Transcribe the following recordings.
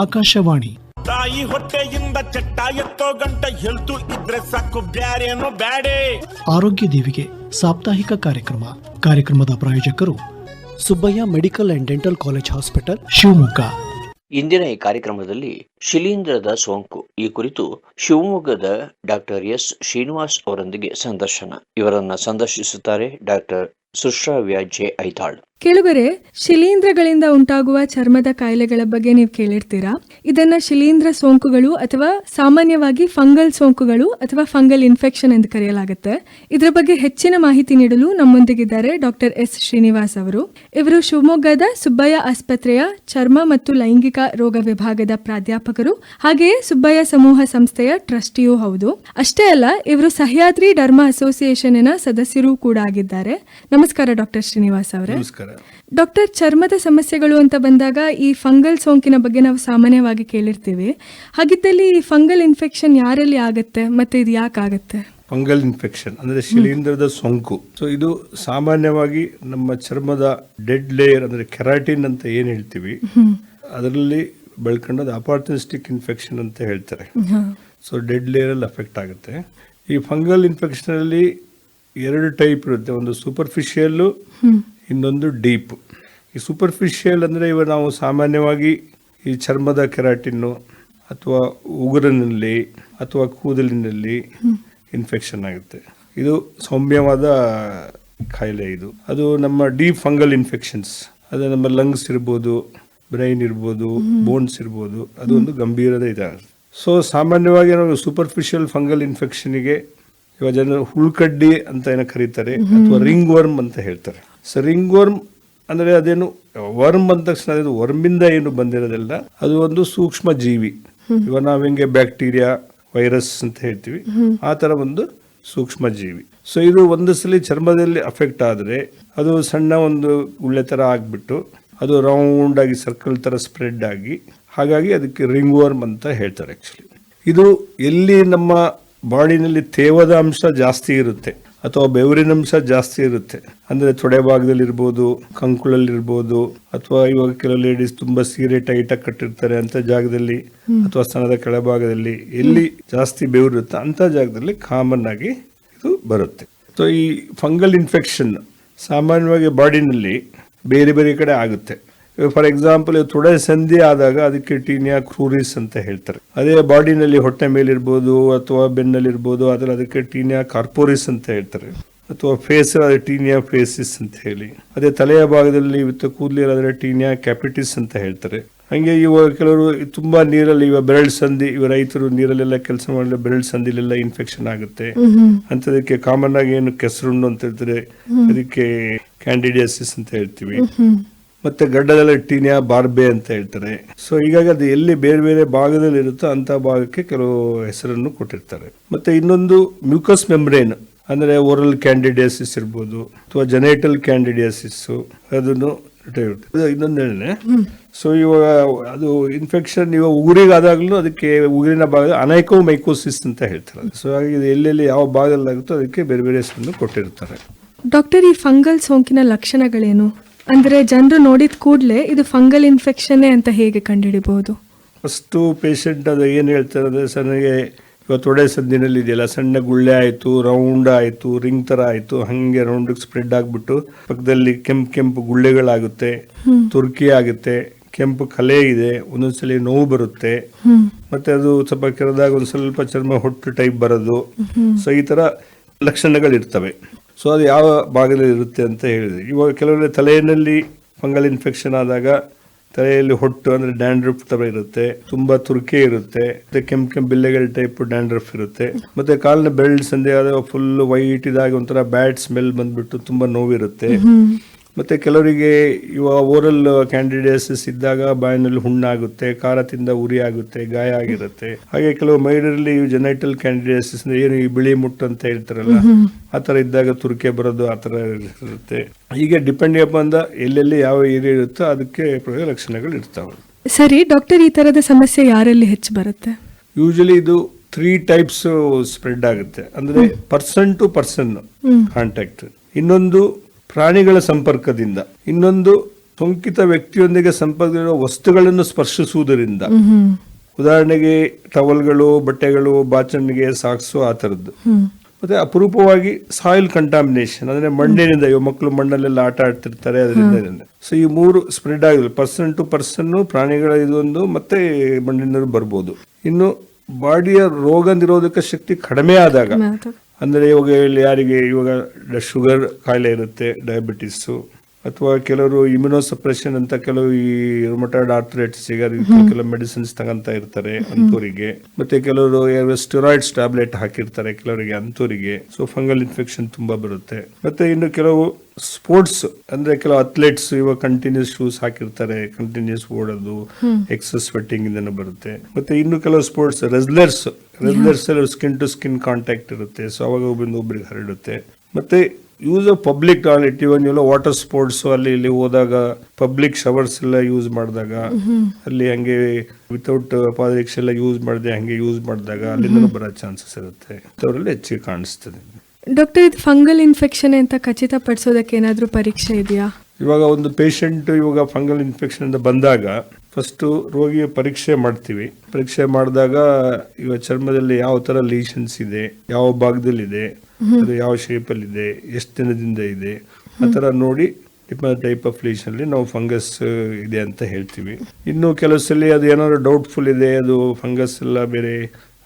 ಆಕಾಶವಾಣಿ. ತಾಯಿ ಹೊಟ್ಟೆಯಿಂದ ಚಟ್ಟ ಎತ್ತೋ ಗಂಟ ಹೆಲ್ತು ಇದ್ರೆ ಸಾಕು ಬ್ಯಾರೇನು ಬ್ಯಾಡೆ. ಆರೋಗ್ಯ ದೇವಿಗೆ ಸಾಪ್ತಾಹಿಕ ಕಾರ್ಯಕ್ರಮ. ಕಾರ್ಯಕ್ರಮದ ಪ್ರಾಯೋಜಕರು Subbaiah medical and dental college hospital Shivamogga. ಇಂದಿನ ಈ ಕಾರ್ಯಕ್ರಮದಲ್ಲಿ ಶಿಲೀಂಧ್ರದ ಸೋಂಕು ಈ ಕುರಿತು ಶಿವಮೊಗ್ಗದ ಡಾಕ್ಟರ್ ಎಸ್ ಶ್ರೀನಿವಾಸ್ ಅವರೊಂದಿಗೆ ಸಂದರ್ಶನ. ಇವರನ್ನ ಸಂದರ್ಶಿಸುತ್ತಾರೆ ಡಾಕ್ಟರ್ ಸುಶ್ರಾವ್ಯ ಜೆ ಐತಾಳ್. ಕೆಳಗರೆ, ಶಿಲೀಂಧ್ರಗಳಿಂದ ಉಂಟಾಗುವ ಚರ್ಮದ ಕಾಯಿಲೆಗಳ ಬಗ್ಗೆ ನೀವು ಕೇಳಿರ್ತೀರಾ? ಇದನ್ನ ಶಿಲೀಂಧ್ರ ಸೋಂಕುಗಳು ಅಥವಾ ಸಾಮಾನ್ಯವಾಗಿ ಫಂಗಲ್ ಸೋಂಕುಗಳು ಅಥವಾ ಫಂಗಲ್ ಇನ್ಫೆಕ್ಷನ್ ಎಂದು ಕರೆಯಲಾಗುತ್ತೆ. ಇದರ ಬಗ್ಗೆ ಹೆಚ್ಚಿನ ಮಾಹಿತಿ ನೀಡಲು ನಮ್ಮೊಂದಿಗಿದ್ದಾರೆ ಡಾಕ್ಟರ್ ಎಸ್ ಶ್ರೀನಿವಾಸ್ ಅವರು. ಇವರು ಶಿವಮೊಗ್ಗದ ಸುಬ್ಬಯ್ಯ ಆಸ್ಪತ್ರೆಯ ಚರ್ಮ ಮತ್ತು ಲೈಂಗಿಕ ರೋಗ ವಿಭಾಗದ ಪ್ರಾಧ್ಯಾಪಕರು, ಹಾಗೆಯೇ ಸುಬ್ಬಯ್ಯ ಸಮೂಹ ಸಂಸ್ಥೆಯ ಟ್ರಸ್ಟಿಯೂ ಹೌದು. ಅಷ್ಟೇ ಅಲ್ಲ, ಇವರು ಸಹ್ಯಾದ್ರಿ ಡರ್ಮಾ ಅಸೋಸಿಯೇಷನ್ನಿನ ಸದಸ್ಯರೂ ಕೂಡ ಆಗಿದ್ದಾರೆ. ನಮಸ್ಕಾರ ಡಾಕ್ಟರ್ ಶ್ರೀನಿವಾಸ್ ಅವರೇ. ನಮಸ್ಕಾರ ಡಾಕ್ಟರ್ ಚರ್ಮದ ಸಮಸ್ಯೆಗಳು ಅಂತ ಬಂದಾಗ ಈ ಫಂಗಲ್ ಸೋಂಕಿನ ಬಗ್ಗೆ ನಾವು ಸಾಮಾನ್ಯವಾಗಿ ಕೇಳಿರ್ತೀವಿ. ಹಾಗಿದ್ದಲ್ಲಿ ಈ ಫಂಗಲ್ ಇನ್ಫೆಕ್ಷನ್ ಯಾರಲ್ಲಿ ಆಗುತ್ತೆ ಮತ್ತೆ ಇದು ಯಾಕೆ ಆಗುತ್ತೆ? ಫಂಗಲ್ ಇನ್ಫೆಕ್ಷನ್ ಅಂದ್ರೆ ಶಿಲೀಂಧ್ರದ ಸೋಂಕು. ಸೊ ಇದು ಸಾಮಾನ್ಯವಾಗಿ ನಮ್ಮ ಚರ್ಮದ ಡೆಡ್ ಲೇಯರ್ ಅಂದ್ರೆ ಕೆರಾಟಿನ್ ಅಂತ ಏನ್ ಹೇಳ್ತೀವಿ ಅದರಲ್ಲಿ ಬೆಳ್ಕೊಂಡದ್ದು ಅಪಾರ್ಚುನಿಸ್ಟಿಕ್ ಇನ್ಫೆಕ್ಷನ್ ಅಂತ ಹೇಳ್ತಾರೆ. ಸೊ ಡೆಡ್ ಲೇಯರ್ ಅಲ್ಲಿ ಅಫೆಕ್ಟ್ ಆಗುತ್ತೆ. ಈ ಫಂಗಲ್ ಇನ್ಫೆಕ್ಷನ್ ಅಲ್ಲಿ ಎರಡು ಟೈಪ್ ಇರುತ್ತೆ. ಒಂದು ಸೂಪರ್ಫಿಷಿಯಲ್ ಇನ್ನೊಂದು ಡೀಪ್. ಈ ಸೂಪರ್ಫಿಷಿಯಲ್ ಅಂದರೆ ಇವಾಗ ನಾವು ಸಾಮಾನ್ಯವಾಗಿ ಈ ಚರ್ಮದ ಕೆರಾಟಿನ್ನು ಅಥವಾ ಉಗುರಿನಲ್ಲಿ ಅಥವಾ ಕೂದಲಿನಲ್ಲಿ ಇನ್ಫೆಕ್ಷನ್ ಆಗುತ್ತೆ. ಇದು ಸೌಮ್ಯವಾದ ಕಾಯಿಲೆ ಇದು. ಅದು ನಮ್ಮ ಡೀಪ್ ಫಂಗಲ್ ಇನ್ಫೆಕ್ಷನ್ಸ್ ಅದು ನಮ್ಮ ಲಂಗ್ಸ್ ಇರ್ಬೋದು ಬ್ರೈನ್ ಇರ್ಬೋದು ಬೋನ್ಸ್ ಇರ್ಬೋದು. ಅದು ಒಂದು ಗಂಭೀರದ ಇದಾಗುತ್ತೆ. ಸೊ ಸಾಮಾನ್ಯವಾಗಿ ನಾವು ಸೂಪರ್ಫಿಷಿಯಲ್ ಫಂಗಲ್ ಇನ್ಫೆಕ್ಷನ್ಗೆ ಇವಾಗ ಜನರು ಹುಳ್ಕಡ್ಡಿ ಅಂತ ಏನೋ ಕರೀತಾರೆ, ಅಥವಾ ರಿಂಗ್ ವರ್ಮ್ ಅಂತ ಹೇಳ್ತಾರೆ. ಸೊ ರಿಂಗ್ ವರ್ಮ್ ಅಂದ್ರೆ ಅದೇನು ವರ್ಮ್ ಅಂದ ತಕ್ಷಣ ಅದು ವರ್ಮಿಂದ ಏನು ಬಂದಿರೋದಿಲ್ಲ. ಅದು ಒಂದು ಸೂಕ್ಷ್ಮ ಜೀವಿ. ಇವಾಗ ನಾವು ಹೆಂಗೆ ಬ್ಯಾಕ್ಟೀರಿಯಾ, ವೈರಸ್ ಅಂತ ಹೇಳ್ತೀವಿ. ಆ ತರ ಒಂದು ಸೂಕ್ಷ್ಮ ಜೀವಿ. ಸೊ ಇದು ಒಂದು ಸಲ ಚರ್ಮದಲ್ಲಿ ಅಫೆಕ್ಟ್ ಆದ್ರೆ ಅದು ಸಣ್ಣ ಒಂದು ಗುಳ್ಳೆ ತರ ಆಗಿಬಿಟ್ಟು ಅದು ರೌಂಡ್ ಆಗಿ ಸರ್ಕಲ್ ತರ ಸ್ಪ್ರೆಡ್ ಆಗಿ, ಹಾಗಾಗಿ ಅದಕ್ಕೆ ರಿಂಗ್ ವರ್ಮ್ ಅಂತ ಹೇಳ್ತಾರೆ ಆ್ಯಕ್ಚುಲಿ ಇದು ಎಲ್ಲಿ ನಮ್ಮ ಬಾಡಿನಲ್ಲಿ ತೇವದ ಅಂಶ ಜಾಸ್ತಿ ಇರುತ್ತೆ. ಅಥವಾ ಬೆವರಿನಂಶ ಜಾಸ್ತಿ ಇರುತ್ತೆ. ಅಂದ್ರೆ ತೊಡೆ ಭಾಗದಲ್ಲಿ ಇರ್ಬೋದು ಕಂಕುಳಲ್ಲಿ ಇರ್ಬೋದು ಅಥವಾ ಇವಾಗ ಕೆಲವು ಲೇಡೀಸ್ ತುಂಬಾ ಸೀರೆ ಟೈಟ್ ಆಗಿ ಕಟ್ಟಿರ್ತಾರೆ ಅಂತ ಜಾಗದಲ್ಲಿ ಅಥವಾ ಸ್ತನದ ಕೆಳಭಾಗದಲ್ಲಿ ಎಲ್ಲಿ ಜಾಸ್ತಿ ಬೆವರಿರುತ್ತೆ ಅಂತ ಜಾಗದಲ್ಲಿ ಕಾಮನ್ ಆಗಿ ಇದು ಬರುತ್ತೆ. ಸೊ ಈ ಫಂಗಲ್ ಇನ್ಫೆಕ್ಷನ್ ಸಾಮಾನ್ಯವಾಗಿ ಬಾಡಿನಲ್ಲಿ ಬೇರೆ ಬೇರೆ ಕಡೆ ಆಗುತ್ತೆ. ಫಾರ್ ಎಕ್ಸಾಂಪಲ್ ತೊಡೆ ಸಂಧಿ ಆದಾಗ ಅದಕ್ಕೆ ಟೀನಿಯಾ ಕ್ರೂರಿಸ್ ಅಂತ ಹೇಳ್ತಾರೆ. ಅದೇ ಬಾಡಿನಲ್ಲಿ ಹೊಟ್ಟೆ ಮೇಲಿರ್ಬೋದು ಅಥವಾ ಬೆನ್ನಲ್ಲಿರ್ಬೋದು ಅದ್ರ ಅದಕ್ಕೆ ಟೀನಿಯಾ ಕಾರ್ಪೋರಿಸ್ ಅಂತ ಹೇಳ್ತಾರೆ. ಅಥವಾ ಫೇಸ್ ಟೀನಿಯಾ ಫೇಸಿಸ್ ಅಂತ ಹೇಳಿ. ಅದೇ ತಲೆಯ ಭಾಗದಲ್ಲಿ ವಿತ್ತ ಕೂದಲಿರಾದರೆ ಟೀನಿಯಾ ಕ್ಯಾಪಿಟಿಸ್ ಅಂತ ಹೇಳ್ತಾರೆ. ಹಂಗೆ ಇವಾಗ ಕೆಲವರು ತುಂಬಾ ನೀರಲ್ಲಿ ಇವಾಗ ಬೆರಳ್ ಸಂಧಿ ಇವ ರೈತರು ನೀರಲ್ಲೆಲ್ಲ ಕೆಲಸ ಮಾಡಿದ್ರೆ ಬೆರಳ್ ಸಂಧಿಲೆಲ್ಲ ಇನ್ಫೆಕ್ಷನ್ ಆಗುತ್ತೆ. ಅಂತದಕ್ಕೆ ಕಾಮನ್ ಆಗಿ ಏನು ಕೆಸರುಣ್ಣು ಅಂತ ಹೇಳ್ತಾರೆ. ಅದಕ್ಕೆ ಕ್ಯಾಂಡಿಡಿಯಾಸಿಸ್ ಅಂತ ಹೇಳ್ತೀವಿ. ಮತ್ತೆ ಗಡ್ಡದಲ್ಲಿ ಟೀನಿಯಾ ಬಾರ್ಬೆ ಅಂತ ಹೇಳ್ತಾರೆ. ಸೊ ಹೀಗಾಗಿ ಅದು ಎಲ್ಲಿ ಬೇರೆ ಬೇರೆ ಭಾಗದಲ್ಲಿ ಇರುತ್ತೋ ಅಂತ ಭಾಗಕ್ಕೆ ಕೆಲವು ಹೆಸರನ್ನು ಕೊಟ್ಟಿರ್ತಾರೆ. ಮತ್ತೆ ಇನ್ನೊಂದು ಮ್ಯೂಕಸ್ ಮೆಮ್ರೇನ್ ಅಂದ್ರೆ ಓರಲ್ ಕ್ಯಾಂಡಿಡಿಯಾಸಿಸ್ ಇರ್ಬೋದು, ಅಥವಾ ಜನೇಟಲ್ ಕ್ಯಾಂಡಿಡಿಯಾಸಿಸ್ ಅದನ್ನು ಇನ್ನೊಂದು ಹೇಳಿದೆ. ಸೊ ಇವಾಗ ಅದು ಇನ್ಫೆಕ್ಷನ್ ಇವಾಗ ಉಗುರಿಗಾದಾಗಲೂ ಅದಕ್ಕೆ ಉಗುರಿನ ಭಾಗ ಅನೇಕವು ಮೈಕೋಸಿಸ್ ಅಂತ ಹೇಳ್ತಾರೆ. ಸೊ ಹಾಗಾಗಿ ಎಲ್ಲೆಲ್ಲಿ ಯಾವ ಭಾಗದಲ್ಲಿ ಆಗುತ್ತೋ ಅದಕ್ಕೆ ಬೇರೆ ಬೇರೆ ಹೆಸರನ್ನು ಕೊಟ್ಟಿರ್ತಾರೆ. ಡಾಕ್ಟರ್ ಈ ಫಂಗಲ್ ಸೋಂಕಿನ ಲಕ್ಷಣಗಳೇನು? ಅಂದ್ರೆ ಜನರು ನೋಡಿದ ಕೂಡಲೇ ಇದು ಫಂಗಲ್ ಇನ್ಫೆಕ್ಷನ್ನೇ ಅಂತ ಹೇಗೆ ಕಂಡುಹಿಡಿಬಹುದು? ಫಸ್ಟು ಪೇಷಂಟ್ ಅದು ಏನು ಹೇಳ್ತಾರೆ ಅಂದರೆ ಸರ್ ನನಗೆ ಇವತ್ತು ಒಡೆ ಸಂದಿನಲ್ಲಿ ಇದೆಯಲ್ಲ ಸಣ್ಣ ಗುಳ್ಳೆ ಆಯಿತು ರೌಂಡ್ ಆಯಿತು ರಿಂಗ್ ಥರ ಆಯಿತು ಹಂಗೆ ರೌಂಡ್ ಸ್ಪ್ರೆಡ್ ಆಗಿಬಿಟ್ಟು ಪಕ್ಕದಲ್ಲಿ ಕೆಂಪು ಕೆಂಪು ಗುಳ್ಳೆಗಳಾಗುತ್ತೆ ತುರ್ಕಿ ಆಗುತ್ತೆ ಕೆಂಪು ಕಲೆ ಇದೆ ಒಂದೊಂದ್ಸಲಿ ನೋವು ಬರುತ್ತೆ. ಮತ್ತೆ ಅದು ಸ್ವಲ್ಪ ಕೆರೆದಾಗ ಒಂದು ಸ್ವಲ್ಪ ಚರ್ಮ ಹೊಟ್ಟು ಟೈಪ್ ಬರೋದು. ಸೊ ಈ ಥರ ಲಕ್ಷಣಗಳಿರ್ತವೆ. ಸೊ ಅದು ಯಾವ ಭಾಗದಲ್ಲಿ ಇರುತ್ತೆ ಅಂತ ಹೇಳಿದೆ. ಇವಾಗ ಕೆಲವೊಮ್ಮೆ ತಲೆಯಲ್ಲಿ ಫಂಗಲ್ ಇನ್ಫೆಕ್ಷನ್ ಆದಾಗ ತಲೆಯಲ್ಲಿ ಹೊಟ್ಟು ಅಂದ್ರೆ ಡ್ಯಾಂಡ್ರಫ್ ತರ ಇರುತ್ತೆ, ತುಂಬಾ ತುರ್ಕೆ ಇರುತ್ತೆ, ಮತ್ತೆ ಕೆಂಪು ಕೆಂಪು ಬಿಲ್ಲೆಗಳ ಟೈಪ್ ಡ್ಯಾಂಡ್ರಫ್ ಇರುತ್ತೆ, ಮತ್ತೆ ಕಾಲಿನ ಬೆಳ್ಳ ಸಂಧಿ ಆದರೆ ಫುಲ್ ವೈಟ್ ಇದಾಗಿ ಒಂಥರ ಬ್ಯಾಡ್ ಸ್ಮೆಲ್ ಬಂದ್ಬಿಟ್ಟು ತುಂಬಾ ನೋವಿರುತ್ತೆ. ಮತ್ತೆ ಕೆಲವರಿಗೆ ಇವ ಓರಲ್ ಕ್ಯಾಂಡಿಡೇಸಸ್ ಇದ್ದಾಗ ಬಾಯಿನಲ್ಲಿ ಹುಣ್ಣಾಗುತ್ತೆ ಖಾರ ತಿಂದ ಉರಿ ಆಗುತ್ತೆ ಗಾಯ ಆಗಿರುತ್ತೆ. ಹಾಗೆ ಕೆಲವು ಮೈಡರಲ್ಲಿ ಜೆನೈಟಲ್ ಕ್ಯಾಂಡಿಡೇಸಿಸ್ ಏನು ಈ ಬಿಳಿ ಮುಟ್ಟು ಅಂತ ಹೇಳ್ತಾರಲ್ಲ ಆ ಥರ ಇದ್ದಾಗ ತುರ್ಕೆ ಬರೋದು ಆ ಥರ ಇರುತ್ತೆ. ಹೀಗೆ ಡಿಪೆಂಡ್ ಅಪಾನ್ ದ ಎಲ್ಲೆಲ್ಲಿ ಯಾವ ಏರಿಯಾ ಇರುತ್ತೋ ಅದಕ್ಕೆ ಲಕ್ಷಣಗಳು ಇರ್ತಾವೆ. ಸರಿ ಡಾಕ್ಟರ್ ಈ ತರದ ಸಮಸ್ಯೆ ಯಾರಲ್ಲಿ ಹೆಚ್ಚು ಬರುತ್ತೆ? ಯೂಶಲಿ ಇದು ತ್ರೀ ಟೈಪ್ಸ್ ಸ್ಪ್ರೆಡ್ ಆಗುತ್ತೆ. ಅಂದ್ರೆ ಪರ್ಸನ್ ಟು ಪರ್ಸನ್ ಕಾಂಟ್ಯಾಕ್ಟ್ ಇನ್ನೊಂದು ಪ್ರಾಣಿಗಳ ಸಂಪರ್ಕದಿಂದ. ಇನ್ನೊಂದು ಸೋಂಕಿತ ವ್ಯಕ್ತಿಯೊಂದಿಗೆ ಸಂಪರ್ಕದಲ್ಲಿರುವ ವಸ್ತುಗಳನ್ನು ಸ್ಪರ್ಶಿಸುವುದರಿಂದ. ಉದಾಹರಣೆಗೆ ಟವಲ್ಗಳು ಬಟ್ಟೆಗಳು, ಬಾಚಣಿಗೆ ಸಾಕ್ಸು ಆ ಥರದ್ದು. ಮತ್ತೆ ಅಪರೂಪವಾಗಿ ಸಾಯಿಲ್ ಕಂಟಾಮಿನೇಷನ್ ಅಂದ್ರೆ ಮಣ್ಣಿನಿಂದ, ಇವ ಮಕ್ಕಳು ಮಣ್ಣಲ್ಲೆಲ್ಲ ಆಟ ಆಡ್ತಿರ್ತಾರೆ, ಅದರಿಂದ ಸೊ ಈ ಮೂರು ಸ್ಪ್ರೆಡ್ ಆಗಿಲ್ಲ ಪರ್ಸನ್ ಟು ಪರ್ಸನ್ ಪ್ರಾಣಿಗಳ ಇದೊಂದು, ಮತ್ತೆ ಮಣ್ಣಿನ ಬರ್ಬೋದು. ಇನ್ನು ಬಾಡಿಯ ರೋಗ ನಿರೋಧಕ ಶಕ್ತಿ ಕಡಿಮೆ ಆದಾಗ. ಅಂದ್ರೆ ಇವಾಗ ಇಲ್ಲಿ ಯಾರಿಗೆ ಇವಾಗ ಶುಗರ್ ಕಾಯಿಲೆ ಇರುತ್ತೆ ಡಯಾಬಿಟಿಸು ಅಥವಾ ಕೆಲವರು ಇಮ್ಯುನೋಸಪ್ರೆಷನ್ ಅಂತ ಕೆಲವು ಈ ರುಮಟಾಯ್ಡ್ ಆರ್ಥರೈಟಿಸ್ ಕೆಲವು ಮೆಡಿಸಿನ್ಸ್ ತಗೊಂತ ಇರ್ತಾರೆ ಅಂತವರಿಗೆ ಮತ್ತೆ ಕೆಲವರು ಸ್ಟೆರಾಯ್ಡ್ಸ್ ಟ್ಯಾಬ್ಲೆಟ್ ಹಾಕಿರ್ತಾರೆ ಕೆಲವರಿಗೆ ಅಂತವರಿಗೆ ಸೊ ಫಂಗಲ್ ಇನ್ಫೆಕ್ಷನ್ ತುಂಬಾ ಬರುತ್ತೆ. ಮತ್ತೆ ಇನ್ನು ಕೆಲವು ಸ್ಪೋರ್ಟ್ಸ್ ಅಂದ್ರೆ ಕೆಲವು ಅಥ್ಲೆಟ್ಸ್ ಇವಾಗ ಕಂಟಿನ್ಯೂಸ್ ಶೂಸ್ ಹಾಕಿರ್ತಾರೆ ಕಂಟಿನ್ಯೂಸ್ ಓಡೋದು ಎಕ್ಸಸ್ ಸ್ವೆಟ್ಟಿಂಗ್ ಇಂದನೂ ಬರುತ್ತೆ. ಮತ್ತೆ ಇನ್ನು ಕೆಲವು sports wrestlers wrestlers skin to skin contact ಇರುತ್ತೆ. ಸೊ ಅವಾಗ ಒಬ್ಬರಿಂದ ಒಬ್ರಿಗೆ ಹರಡುತ್ತೆ. ಮತ್ತೆ use of public toilet even ಎಲ್ಲ ವಾಟರ್ ಸ್ಪೋರ್ಟ್ಸ್ ಅಲ್ಲಿ ಇಲ್ಲಿ ಹೋದಾಗ ಪಬ್ಲಿಕ್ ಶವರ್ಸ್ ಎಲ್ಲ ಯೂಸ್ ಮಾಡಿದಾಗ ಅಲ್ಲಿ ಹಂಗೆ ವಿತೌಟ್ ಪಾದರಕ್ಷೆ ಎಲ್ಲ ಯೂಸ್ ಮಾಡಿದೆ ಹಂಗೆ ಯೂಸ್ ಮಾಡಿದಾಗ ಅಲ್ಲಿಂದ ಬರೋ ಚಾನ್ಸಸ್ ಇರುತ್ತೆ. ಅವರಲ್ಲಿ ಹೆಚ್ಚಿಗೆ ಕಾಣಿಸ್ತದೆ. ಡಾಕ್ಟರ್ ಇದು ಫಂಗಲ್ ಇನ್ಫೆಕ್ಷನ್ ಅಂತ ಖಚಿತಪಡಿಸೋದಕ್ಕೆ ಏನಾದರೂ ಪರೀಕ್ಷೆ ಇದೆಯಾ? ಇವಾಗ ಒಂದು ಪೇಷಂಟ್ ಇವಾಗ ಫಂಗಲ್ ಇನ್ಫೆಕ್ಷನ್ ಅಂತ ಬಂದಾಗ ಫಸ್ಟ್ ರೋಗಿಯ ಪರೀಕ್ಷೆ ಮಾಡ್ತೀವಿ. ಪರೀಕ್ಷೆ ಮಾಡಿದಾಗ ಇವಾಗ ಚರ್ಮದಲ್ಲಿ ಯಾವ ಥರ ಲೀಷನ್ಸ್ ಇದೆ ಯಾವ ಭಾಗದಲ್ಲಿ ಇದೆ ಅದು ಯಾವ ಶೇಪ್ ಅಲ್ಲಿ ಇದೆ, ಎಷ್ಟು ದಿನದಿಂದ ಇದೆ, ಆ ಥರ ನೋಡಿ ಟೈಪ್ ಆಫ್ ಅಲ್ಲಿ ನಾವು ಫಂಗಸ್ ಇದೆ ಅಂತ ಹೇಳ್ತೀವಿ. ಇನ್ನು ಕೆಲವು ಸಲ ಅದು ಏನಾದ್ರು ಡೌಟ್ಫುಲ್ ಇದೆ, ಅದು ಫಂಗಸ್ ಎಲ್ಲ ಬೇರೆ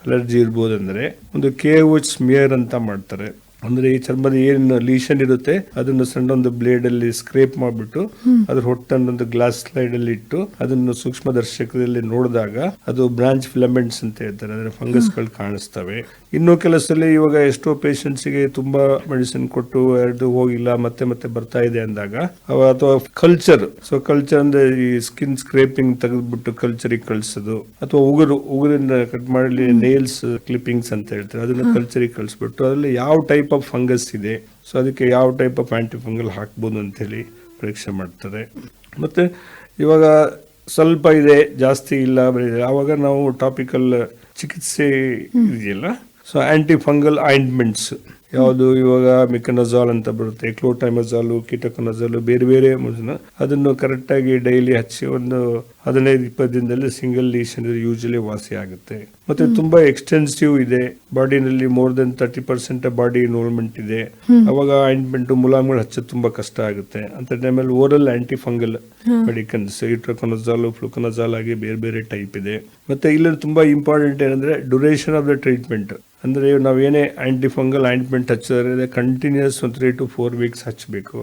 ಅಲರ್ಜಿ ಇರ್ಬೋದಂದ್ರೆ ಒಂದು ಕೆ ಸ್ಮಿಯರ್ ಅಂತ ಮಾಡ್ತಾರೆ. ಅಂದ್ರೆ ಈ ಚರ್ಮದ ಏನು ಲೀಷನ್ ಇರುತ್ತೆ ಅದನ್ನು ಸಣ್ಣ ಒಂದು ಬ್ಲೇಡ್ ಅಲ್ಲಿ ಸ್ಕ್ರೇಪ್ ಮಾಡಿಬಿಟ್ಟು ಅದ್ರ ಹೊಟ್ಟನ್ನು ಒಂದು ಗ್ಲಾಸ್ ಸ್ಲೈಡ್ ಅಲ್ಲಿ ಇಟ್ಟು ಅದನ್ನು ಸೂಕ್ಷ್ಮ ದರ್ಶಕದಲ್ಲಿ ನೋಡಿದಾಗ ಅದು ಬ್ರಾಂಚ್ ಫಿಲಮೆಂಟ್ಸ್ ಅಂತ ಹೇಳ್ತಾರೆ ಅಂದ್ರೆ ಫಂಗಸ್ಗಳು ಕಾಣಿಸ್ತವೆ. ಇನ್ನು ಕೆಲಸದಲ್ಲಿ ಇವಾಗ ಎಷ್ಟೋ ಪೇಷಂಟ್ಸ್ಗೆ ತುಂಬಾ ಮೆಡಿಸಿನ್ ಕೊಟ್ಟು ಎರಡು ಹೋಗಿಲ್ಲ ಮತ್ತೆ ಮತ್ತೆ ಬರ್ತಾ ಇದೆ ಅಂದಾಗ ಅಥವಾ ಕಲ್ಚರ್ ಸೊ ಕಲ್ಚರ್ ಅಂದ್ರೆ ಈ ಸ್ಕಿನ್ ಸ್ಕ್ರೇಪಿಂಗ್ ತೆಗೆದ್ಬಿಟ್ಟು ಕಲ್ಚರಿಗೆ ಕಳ್ಸೋದು ಅಥವಾ ಉಗುರು ಉಗುರಿಂದ ಕಟ್ ಮಾಡಲಿ ನೇಲ್ಸ್ ಕ್ಲಿಪ್ಪಿಂಗ್ಸ್ ಅಂತ ಹೇಳ್ತಾರೆ ಅದನ್ನ ಕಲ್ಚರಿಗೆ ಕಳಿಸ್ಬಿಟ್ಟು ಅದರಲ್ಲಿ ಯಾವ ಟೈಪ್ ಆಫ್ ಫಂಗಸ್ ಇದೆ. ಸೊ ಅದಕ್ಕೆ ಯಾವ ಟೈಪ್ ಆಫ್ ಆಂಟಿ ಫಂಗಲ್ ಹಾಕ್ಬೋದು ಅಂತ ಹೇಳಿ ಪರೀಕ್ಷೆ ಮಾಡ್ತಾರೆ ಮತ್ತೆ ಇವಾಗ ಸ್ವಲ್ಪ ಇದೆ ಜಾಸ್ತಿ ಇಲ್ಲ ಆವಾಗ ನಾವು ಟಾಪಿಕಲ್ ಚಿಕಿತ್ಸೆ ಇದೆಯಲ್ಲ? ಸೊ ಆಂಟಿ ಫಂಗಲ್ ಆಯಿಂಟ್ಮೆಂಟ್ಸ್ ಯಾವುದು ಇವಾಗ ಮಿಕನಜಾಲ್ ಅಂತ ಬರುತ್ತೆ ಕ್ಲೋಟೈಮಜಾಲು ಕೀಟಕನಜಾಲು ಬೇರೆ ಬೇರೆ ಮುನ್ನ ಅದನ್ನು ಕರೆಕ್ಟಾಗಿ ಡೈಲಿ ಹಚ್ಚಿ ಒಂದು ಹದಿನೈದು ಇಪ್ಪತ್ತು ದಿನದಲ್ಲಿ ಸಿಂಗಲ್ ಲೀಷನ್ ಯೂಶಲಿ ವಾಸಿ ಆಗುತ್ತೆ. ಮತ್ತೆ ತುಂಬಾ ಎಕ್ಸ್ಟೆನ್ಸಿವ್ ಇದೆ. ಬಾಡಿನಲ್ಲಿ more than thirty percent body involvement ಇದೆ. ಅವಾಗ ಆಯಿಂಟ್ಮೆಂಟ್ ಮುಲಾಮ್ಗಳು ಹಚ್ಚೋದು ತುಂಬಾ ಕಷ್ಟ ಆಗುತ್ತೆ. ಅಂತ ಟೈಮಲ್ಲಿ oral anti fungal medicines itraconazole fluconazole ಆಗಿ ಬೇರೆ ಬೇರೆ ಟೈಪ್ ಇದೆ. ಮತ್ತೆ ಇಲ್ಲಿ ತುಂಬಾ ಇಂಪಾರ್ಟೆಂಟ್ ಏನಂದ್ರೆ ಡ್ಯೂರೇಷನ್ ಆಫ್ ದ ಟ್ರೀಟ್ಮೆಂಟ್ ಅಂದ್ರೆ ನಾವೇನೇ ಆಂಟಿ ಫಂಗಲ್ ಆಯಿಂಟ್ಮೆಂಟ್ ಹಚ್ಚಿದ್ರೆ ಕಂಟಿನ್ಯೂಸ್ ಒಂದು ತ್ರೀ ಟು ಫೋರ್ ವೀಕ್ಸ್ ಹಚ್ಚಬೇಕು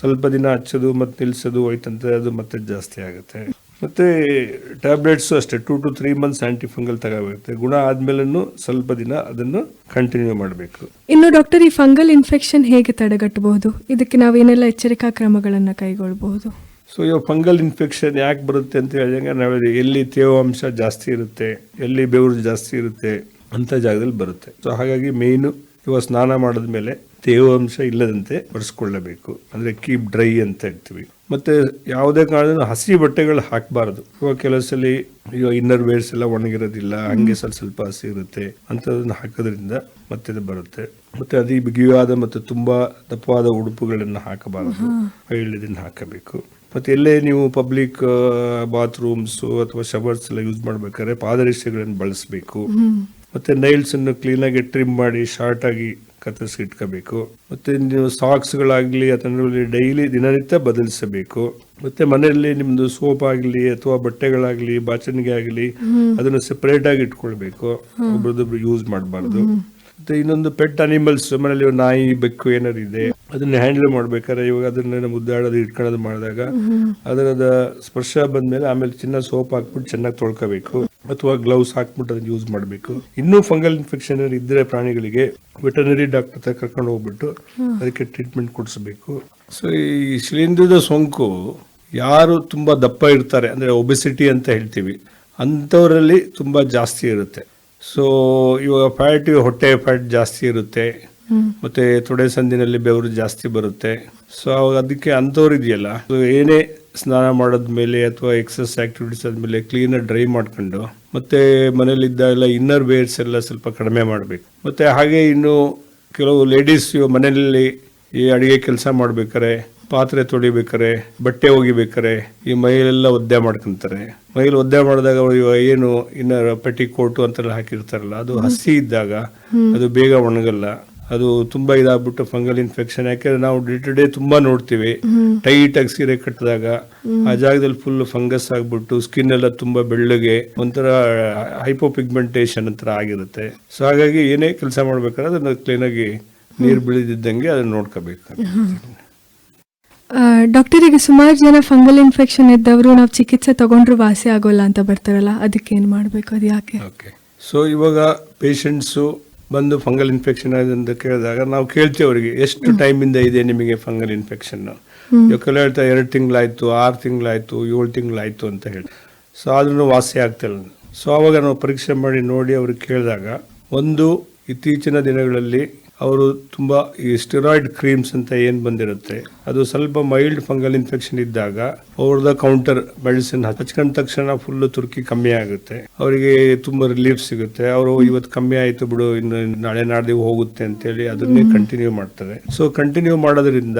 ಸ್ವಲ್ಪ ದಿನ ಹಚ್ಚೋದು ಮತ್ತೆ ನಿಲ್ಸೋದು ಹೋಯ್ತಂದ್ರೆ ಅದು ಮತ್ತೆ ಜಾಸ್ತಿ ಆಗುತ್ತೆ. ಮತ್ತೆ ಟ್ಯಾಬ್ಲೆಟ್ಸ್ ಅಷ್ಟೇ two to three months anti fungal ತಗೋಬೇಕು ಗುಣ ಆದಮೇಲೂ ಸ್ವಲ್ಪ ದಿನ ಅದನ್ನು ಕಂಟಿನ್ಯೂ ಮಾಡಬೇಕು. ಇನ್ನು ಡಾಕ್ಟರ್ ಈ ಫಂಗಲ್ ಇನ್ಫೆಕ್ಷನ್ ಹೇಗೆ ತಡೆಗಟ್ಟಬಹುದು? ಇದಕ್ಕೆ ನಾವೇನೆಲ್ಲ ಎಚ್ಚರಿಕಾ ಕ್ರಮಗಳನ್ನು ಕೈಗೊಳ್ಳಬಹುದು ಸೊ ಇವಾಗ ಫಂಗಲ್ ಇನ್ಫೆಕ್ಷನ್ ಯಾಕೆ ಬರುತ್ತೆ ಅಂತ ಹೇಳಿದಾಗ ನಾವು ಎಲ್ಲಿ ತೇವಾಂಶ ಜಾಸ್ತಿ ಇರುತ್ತೆ ಎಲ್ಲಿ ಬೆವರು ಜಾಸ್ತಿ ಇರುತ್ತೆ ಅಂತ ಜಾಗದಲ್ಲಿ ಬರುತ್ತೆ. ಸೊ ಹಾಗಾಗಿ ಮೇಯ್ನು ಇವಾಗ ಸ್ನಾನ ಮಾಡಿದ ಮೇಲೆ ತೇವಾಂಶ ಇಲ್ಲದಂತೆ ಒರೆಸ್ಕೊಳ್ಳಬೇಕು ಅಂದ್ರೆ ಕೀಪ್ ಡ್ರೈ ಅಂತ ಹೇಳ್ತೀವಿ. ಮತ್ತೆ ಯಾವುದೇ ಕಾರಣದಿಂದ ಹಸಿ ಬಟ್ಟೆಗಳು ಹಾಕಬಾರ್ದು. ಇವಾಗ ಕೆಲವು ಸಲ ಇವಾಗ ಇನ್ನರ್ ವೇರ್ಸ್ ಎಲ್ಲ ಒಣಗಿರೋದಿಲ್ಲ ಹಂಗೆ ಸ್ವಲ್ಪ ಸ್ವಲ್ಪ ಹಸಿ ಇರುತ್ತೆ ಅಂಥದ್ದನ್ನು ಹಾಕೋದ್ರಿಂದ ಮತ್ತೆ ಅದು ಬರುತ್ತೆ. ಮತ್ತೆ ಅದು ಬಿಗಿಯಾದ ಮತ್ತು ತುಂಬಾ ದಪ್ಪವಾದ ಉಡುಪುಗಳನ್ನು ಹಾಕಬಾರದು. ಇದನ್ನ ಹಾಕಬೇಕು. ಮತ್ತೆ ಎಲ್ಲೇ ನೀವು ಪಬ್ಲಿಕ್ ಬಾತ್ರೂಮ್ಸ್ ಅಥವಾ ಶವರ್ಸ್ ಎಲ್ಲ ಯೂಸ್ ಮಾಡ್ಬೇಕಾದ್ರೆ ಪಾದರಕ್ಷೆಗಳನ್ನು ಬಳಸಬೇಕು. ಮತ್ತೆ ನೈಲ್ಸ್ ಅನ್ನು ಕ್ಲೀನ್ ಆಗಿ ಟ್ರಿಮ್ ಮಾಡಿ ಶಾರ್ಟ್ ಆಗಿ ಕತ್ತರಿಸಿ ಇಟ್ಕೋಬೇಕು. ಮತ್ತೆ ನೀವು ಸಾಕ್ಸ್ ಗಳಾಗ್ಲಿ ಅಥವಾ ಡೈಲಿ ದಿನನಿತ್ಯ ಬದಲಿಸಬೇಕು. ಮತ್ತೆ ಮನೆಯಲ್ಲಿ ನಿಮ್ದು ಸೋಪ್ ಆಗಲಿ ಅಥವಾ ಬಟ್ಟೆಗಳಾಗ್ಲಿ ಬಾಚಣಿಗೆ ಆಗಲಿ ಅದನ್ನು ಸೆಪರೇಟ್ ಆಗಿ ಇಟ್ಕೊಳ್ಬೇಕು. ಒಬ್ರದೊಬ್ರು ಯೂಸ್ ಮಾಡಬಾರ್ದು. ಮತ್ತೆ ಇನ್ನೊಂದು ಪೆಟ್ ಅನಿಮಲ್ಸ್ ಮನೇಲಿ ನಾಯಿ ಬೆಕ್ಕು ಏನಾದ್ರು ಇದೆ ಅದನ್ನ ಹ್ಯಾಂಡಲ್ ಮಾಡ್ಬೇಕಾದ್ರೆ ಇವಾಗ ಅದನ್ನ ಮುದ್ದಾಡೋದು ಇಟ್ಕೊಳ್ಳೋದು ಮಾಡಿದಾಗ ಅದರದ ಸ್ಪರ್ಶ ಬಂದ್ಮೇಲೆ ಆಮೇಲೆ ಚಿನ್ನ ಸೋಪ್ ಹಾಕ್ಬಿಟ್ಟು ಚೆನ್ನಾಗಿ ತೊಳ್ಕೋಬೇಕು. ಅಥವಾ ಗ್ಲೌಸ್ ಹಾಕ್ಬಿಟ್ಟು ಅದನ್ನ ಯೂಸ್ ಮಾಡಬೇಕು. ಇನ್ನೂ ಫಂಗಲ್ ಇನ್ಫೆಕ್ಷನ್ ಇದ್ರೆ ಪ್ರಾಣಿಗಳಿಗೆ ವೆಟರ್ನರಿ ಡಾಕ್ಟರ್ ಹತ್ರ ಕರ್ಕೊಂಡು ಹೋಗ್ಬಿಟ್ಟು ಅದಕ್ಕೆ ಟ್ರೀಟ್ಮೆಂಟ್ ಕೊಡಿಸಬೇಕು. ಸೊ ಈ ಶಿಲೀಂಧ್ರದ ಸೋಂಕು ಯಾರು ತುಂಬಾ ದಪ್ಪ ಇರ್ತಾರೆ, ಅಂದ್ರೆ ಒಬೆಸಿಟಿ ಅಂತ ಹೇಳ್ತೀವಿ, ಅಂಥವರಲ್ಲಿ ತುಂಬಾ ಜಾಸ್ತಿ ಇರುತ್ತೆ. ಸೊ ಇವಾಗ ಫ್ಯಾಟ್ ಹೊಟ್ಟೆ ಫ್ಯಾಟ್ ಜಾಸ್ತಿ ಇರುತ್ತೆ, ಮತ್ತೆ ತೊಡೆ ಸಂದಿನಲ್ಲಿ ಬೆವರು ಜಾಸ್ತಿ ಬರುತ್ತೆ. ಸೊ ಅದಕ್ಕೆ ಅಂಥವ್ರು ಇದೆಯಲ್ಲ ಏನೇ ಸ್ನಾನ ಮಾಡಿದ್ಮೇಲೆ ಅಥವಾ ಎಕ್ಸಸ್ ಆ್ಯಕ್ಟಿವಿಟೀಸ್ ಆದಮೇಲೆ ಕ್ಲೀನಾಗಿ ಡ್ರೈ ಮಾಡ್ಕೊಂಡು ಮತ್ತೆ ಮನೇಲಿದ್ದ ಎಲ್ಲ ಇನ್ನರ್ ವೇರ್ಸ್ ಎಲ್ಲ ಸ್ವಲ್ಪ ಕಡಿಮೆ ಮಾಡಬೇಕು. ಮತ್ತೆ ಹಾಗೆ ಇನ್ನು ಕೆಲವು ಲೇಡೀಸ್ ಮನೆಯಲ್ಲಿ ಈ ಅಡುಗೆ ಕೆಲಸ ಮಾಡ್ಬೇಕಾದ್ರೆ ಪಾತ್ರೆ ತೊಳಿಬೇಕಾರೆ ಬಟ್ಟೆ ಒಗಿಬೇಕಾರೆ ಈ ಮೈಲೆಲ್ಲ ಒದ್ದೆ ಮಾಡ್ಕೊಂತಾರೆ. ಮೈಲ್ ಒದ್ದೆ ಮಾಡಿದಾಗ ಅವ್ರು ಇವಾಗ ಏನು ಇನ್ನರ್ ಪೆಟಿ ಕೋಟು ಅಂತೆಲ್ಲ ಹಾಕಿರ್ತಾರಲ್ಲ ಅದು ಹಸಿ ಇದ್ದಾಗ ಅದು ಬೇಗ ಒಣಗಲ್ಲ. ಅದು ತುಂಬಾ ಇದಾಗ್ಬಿಟ್ಟು ಫಂಗಲ್ ಇನ್ಫೆಕ್ಷನ್ ಯಾಕೆಂದ್ರೆ ನಾವು ಡೇ ಟು ಡೇ ತುಂಬಾ ನೋಡ್ತೀವಿ. ಟೈಟ್ ಆಗಿ ಸೀರೆ ಕಟ್ಟಿದಾಗ ಆ ಜಾಗದಲ್ಲಿ ಫುಲ್ ಫಂಗಸ್ ಆಗ್ಬಿಟ್ಟು ಸ್ಕಿನ್ ಎಲ್ಲ ತುಂಬಾ ಬೆಳ್ಳಗೆ ಒಂಥರ ಹೈಪೋಪಿಗ್ಮೆಂಟೇಷನ್ ಅಂತರ ಆಗಿರುತ್ತೆ. ಸೊ ಹಾಗಾಗಿ ಏನೇ ಕೆಲಸ ಮಾಡ್ಬೇಕಾದ್ರೆ ಅದನ್ನ ಕ್ಲೀನ್ ಆಗಿ ನೀರು ಬೀಳದಿದ್ದಂಗೆ ಅದನ್ನ ನೋಡ್ಕೋಬೇಕು ಡಾಕ್ಟರ್ ಈಗ ಸುಮಾರು ಜನ ಫಂಗಲ್ ಇನ್ಫೆಕ್ಷನ್ ಇದ್ದವರು ನಾವು ಚಿಕಿತ್ಸೆ ತಗೊಂಡ್ರು ವಾಸಿ ಆಗೋಲ್ಲ ಅಂತ ಬರ್ತಾರಲ್ಲ ಅದಕ್ಕೆ ಏನು ಮಾಡಬೇಕು ಅದು ಯಾಕೆ ಓಕೆ ಸೊ ಇವಾಗ ಪೇಷಂಟ್ಸು ಬಂದು ಫಂಗಲ್ ಇನ್ಫೆಕ್ಷನ್ ಆಗಿದೆ ಅಂತ ಕೇಳಿದಾಗ ನಾವು ಕೇಳ್ತೀವಿ ಅವರಿಗೆ ಎಷ್ಟು ಟೈಮಿಂದ ಇದೆ ನಿಮಗೆ ಫಂಗಲ್ ಇನ್ಫೆಕ್ಷನ್? ಕೆಲವು ಹೇಳ್ತಾ ಎರಡು ತಿಂಗಳಾಯ್ತು ಆರು ತಿಂಗಳಾಯ್ತು ಏಳು ತಿಂಗಳಾಯ್ತು ಅಂತ ಹೇಳಿ. ಸೊ ಆದ್ರೂ ವಾಸಿ ಆಗ್ತಿಲ್ಲ. ಸೊ ಅವಾಗ ನಾವು ಪರೀಕ್ಷೆ ಮಾಡಿ ನೋಡಿ ಅವ್ರಿಗೆ ಕೇಳಿದಾಗ ಒಂದು ಇತ್ತೀಚಿನ ದಿನಗಳಲ್ಲಿ ಅವರು ತುಂಬ ಈ ಸ್ಟಿರಾಯ್ಡ್ ಕ್ರೀಮ್ಸ್ ಅಂತ ಏನು ಬಂದಿರುತ್ತೆ ಅದು ಸ್ವಲ್ಪ ಮೈಲ್ಡ್ ಫಂಗಲ್ ಇನ್ಫೆಕ್ಷನ್ ಇದ್ದಾಗ ಅವ್ರದ ಕೌಂಟರ್ ಮೆಡಿಸಿನ್ ಹಚ್ಕೊಂಡ ತಕ್ಷಣ ಫುಲ್ ತುರ್ಕಿ ಕಮ್ಮಿ ಆಗುತ್ತೆ. ಅವರಿಗೆ ತುಂಬಾ ರಿಲೀಫ್ ಸಿಗುತ್ತೆ. ಅವರು ಇವತ್ತು ಕಮ್ಮಿ ಆಯಿತು ಬಿಡು ಇನ್ನು ನಾಳೆ ನಾಡ್ದು ಹೋಗುತ್ತೆ ಅಂತೇಳಿ ಅದನ್ನೇ ಕಂಟಿನ್ಯೂ ಮಾಡ್ತಾರೆ. ಸೊ ಕಂಟಿನ್ಯೂ ಮಾಡೋದ್ರಿಂದ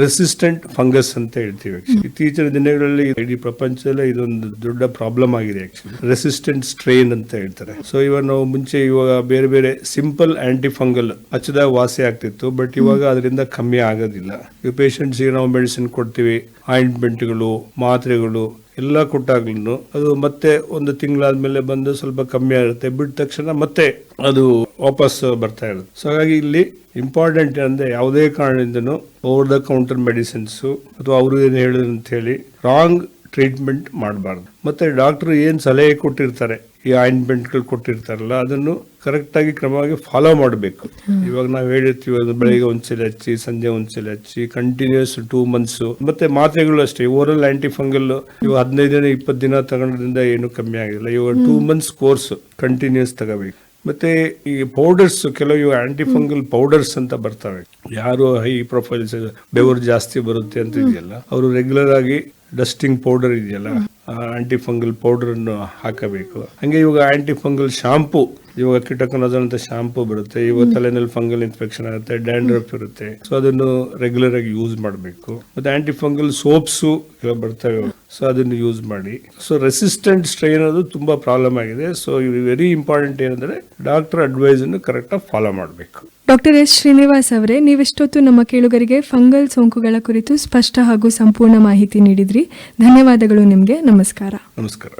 ರೆಸಿಸ್ಟೆಂಟ್ ಫಂಗಸ್ ಅಂತ ಹೇಳ್ತೀವಿ. ಇತ್ತೀಚಿನ ದಿನಗಳಲ್ಲಿ ಇಡೀ ಪ್ರಪಂಚದಲ್ಲೇ ಇದೊಂದು ದೊಡ್ಡ ಪ್ರಾಬ್ಲಮ್ ಆಗಿದೆ ಆಕ್ಚುಲಿ ರೆಸಿಸ್ಟೆಂಟ್ ಸ್ಟ್ರೈನ್ ಅಂತ ಹೇಳ್ತಾರೆ. ಸೊ ಇವಾಗ ನಾವು ಮುಂಚೆ ಇವಾಗ ಬೇರೆ ಬೇರೆ ಸಿಂಪಲ್ ಆಂಟಿ ಫಂಗಲ್ ಹಚ್ಚದಾಗ ವಾಸಿ ಆಗ್ತಿತ್ತು ಬಟ್ ಇವಾಗ ಅದರಿಂದ ಕಮ್ಮಿ ಆಗೋದಿಲ್ಲ. ಈ ಪೇಷಂಟ್ಸ್ಗೆ ನಾವು ಮೆಡಿಸಿನ್ ಕೊಡ್ತೀವಿ ಆಯಿಂಟ್ಮೆಂಟ್ಗಳು ಮಾತ್ರೆಗಳು ಎಲ್ಲ ಕೊಟ್ಟಾಗ್ಲೂ ಅದು ಮತ್ತೆ ಒಂದು ತಿಂಗಳಾದ್ಮೇಲೆ ಬಂದು ಸ್ವಲ್ಪ ಕಮ್ಮಿ ಆಗುತ್ತೆ. ಬಿಟ್ಟ ತಕ್ಷಣ ಮತ್ತೆ ಅದು ವಾಪಸ್ ಬರ್ತಾ ಇರುತ್ತೆ. ಸೊ ಹಾಗಾಗಿ ಇಲ್ಲಿ ಇಂಪಾರ್ಟೆಂಟ್ ಅಂದ್ರೆ ಯಾವುದೇ ಕಾರಣದಿಂದನೂ ಓವರ್ ದ ಕೌಂಟರ್ ಮೆಡಿಸಿನ್ಸ್ ಅಥವಾ ಅವರು ಏನು ಹೇಳಿದ್ರು ಅಂತ ಹೇಳಿ ರಾಂಗ್ ಟ್ರೀಟ್ಮೆಂಟ್ ಮಾಡಬಾರ್ದು. ಮತ್ತೆ ಡಾಕ್ಟರ್ ಏನು ಸಲಹೆ ಕೊಟ್ಟಿರ್ತಾರೆ? ಈ ಆಯಿಂಟ್ಮೆಂಟ್ಗಳು ಕೊಟ್ಟಿರ್ತಾರಲ್ಲ ಅದನ್ನು ಕರೆಕ್ಟಾಗಿ ಕ್ರಮವಾಗಿ ಫಾಲೋ ಮಾಡಬೇಕು. ಇವಾಗ ನಾವು ಹೇಳಿರ್ತೀವಿ ಅದು ಬೆಳಿಗ್ಗೆ ಒಂದ್ಸಲ ಹಚ್ಚಿ ಸಂಜೆ ಒಂದ್ಸಲ ಹಚ್ಚಿ ಕಂಟಿನ್ಯೂಸ್ ಟೂ ಮಂತ್ಸ್ ಮತ್ತೆ ಮಾತ್ರೆಗಳು ಅಷ್ಟೇ ಓರಲ್ ಆಂಟಿ ಫಂಗಲ್ ಇವಾಗ ಹದಿನೈದು ದಿನ ಇಪ್ಪತ್ತು ದಿನ ತಗೊಂಡ್ರಿಂದ ಏನು ಕಮ್ಮಿ ಆಗಿಲ್ಲ. ಇವಾಗ ಟೂ ಮಂತ್ಸ್ ಕೋರ್ಸ್ ಕಂಟಿನ್ಯೂಸ್ ತಗೋಬೇಕು. ಮತ್ತೆ ಈ ಪೌಡರ್ಸ್ ಕೆಲವು ಆಂಟಿ ಫಂಗಲ್ ಪೌಡರ್ಸ್ ಅಂತ ಬರ್ತವೆ. ಯಾರು ಹೈ ಪ್ರೊಫೈಲ್ಸ್ ಬೆವರು ಜಾಸ್ತಿ ಬರುತ್ತೆ ಅಂತ ಇದೆಯಲ್ಲ ಅವರು ರೆಗ್ಯುಲರ್ ಆಗಿ ಡಸ್ಟಿಂಗ್ ಪೌಡರ್ ಇದೆಯಲ್ಲ ಆಂಟಿ ಫಂಗಲ್ ಪೌಡರ್ ಅನ್ನು ಹಾಕಬೇಕು. ಹಾಗೆ ಇವಾಗ ಆಂಟಿ ಫಂಗಲ್ ಶಾಂಪೂ ಇವಾಗ ಕಿಟಕನೋಜಲ್ ಅಂತ ಶಾಂಪೂ ಬರುತ್ತೆ ಇವಾಗ ತಲೆನಲ್ಲಿ ಫಂಗಲ್ ಇನ್ಫೆಕ್ಷನ್ ಆಗುತ್ತೆ ಡ್ಯಾಂಡ್ರಫ್ ಇರುತ್ತೆ. ಸೊ ಅದನ್ನು ರೆಗ್ಯುಲರ್ ಆಗಿ ಯೂಸ್ ಮಾಡಬೇಕು. ಮತ್ತೆ ಆಂಟಿ ಫಂಗಲ್ ಸೋಪ್ಸು ಎಲ್ಲ ಬರ್ತವೆ ಸೊ ಅದನ್ನು ಯೂಸ್ ಮಾಡಿ. ಸೊ ರೆಸಿಸ್ಟೆಂಟ್ ಸ್ಟ್ರೈನ್ ಅದು ತುಂಬಾ ಪ್ರಾಬ್ಲಮ್ ಆಗಿದೆ. ಸೊ ವೆರಿ ಇಂಪಾರ್ಟೆಂಟ್ ಏನಂದ್ರೆ ಡಾಕ್ಟರ್ ಅಡ್ವೈಸ್ ಅನ್ನು ಕರೆಕ್ಟ್ ಆಗಿ ಫಾಲೋ ಮಾಡಬೇಕು. ಡಾಕ್ಟರ್ ಎಸ್ ಶ್ರೀನಿವಾಸ್ ಅವರೇ ನೀವೆಷ್ಟೊತ್ತು ನಮ್ಮ ಕೇಳುಗರಿಗೆ ಫಂಗಲ್ ಸೋಂಕುಗಳ ಕುರಿತು ಸ್ಪಷ್ಟ ಹಾಗೂ ಸಂಪೂರ್ಣ ಮಾಹಿತಿ ನೀಡಿದ್ರಿ. ಧನ್ಯವಾದಗಳು ನಿಮಗೆ. ನಮಸ್ಕಾರ. ನಮಸ್ಕಾರ.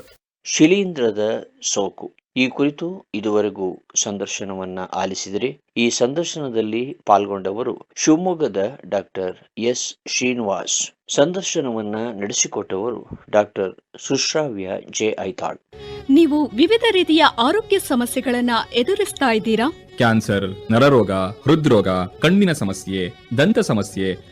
ಶಿಲೀಂಧ್ರದ ಸೋಂಕು. ಈ ಕುರಿತು ಇದುವರೆಗೂ ಸಂದರ್ಶನವನ್ನ ಆಲಿಸಿದರೆ. ಈ ಸಂದರ್ಶನದಲ್ಲಿ ಪಾಲ್ಗೊಂಡವರು ಶಿವಮೊಗ್ಗದ ಡಾಕ್ಟರ್ ಎಸ್ ಶ್ರೀನಿವಾಸ್. ಸಂದರ್ಶನವನ್ನ ನಡೆಸಿಕೊಟ್ಟವರು ಡಾಕ್ಟರ್ ಸುಶ್ರಾವ್ಯ ಜೆ ಐತಾಳ್. ನೀವು ವಿವಿಧ ರೀತಿಯ ಆರೋಗ್ಯ ಸಮಸ್ಯೆಗಳನ್ನ ಎದುರಿಸ್ತಾ ಇದ್ದೀರಾ? ಕ್ಯಾನ್ಸರ್ ನರರೋಗ ಹೃದ್ರೋಗ ಕಣ್ಣಿನ ಸಮಸ್ಯೆ ದಂತ ಸಮಸ್ಯೆ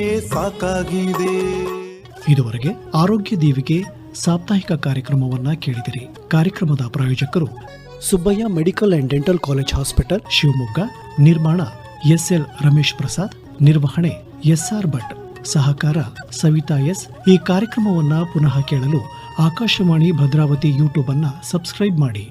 ಸಾಕಾಗಿದೆ. ಇದುವರೆಗೆ ಆರೋಗ್ಯ ದೀವಿಗೆ ಸಾಪ್ತಾಹಿಕ ಕಾರ್ಯಕ್ರಮವನ್ನ ಕೇಳಿದಿರಿ. ಕಾರ್ಯಕ್ರಮದ ಪ್ರಾಯೋಜಕರು Subbaiah medical and dental college hospital Shivamogga, ನಿರ್ಮಾಣ ಎಸ್ಎಲ್ ರಮೇಶ್ ಪ್ರಸಾದ್, ನಿರ್ವಹಣೆ ಎಸ್ಆರ್ ಭಟ್, ಸಹಕಾರ ಸವಿತಾ ಎಸ್. ಈ ಕಾರ್ಯಕ್ರಮವನ್ನ ಪುನಃ ಕೇಳಲು ಆಕಾಶವಾಣಿ ಭದ್ರಾವತಿ ಯೂಟ್ಯೂಬ್ ಅನ್ನ ಸಬ್ಸ್ಕ್ರೈಬ್ ಮಾಡಿ.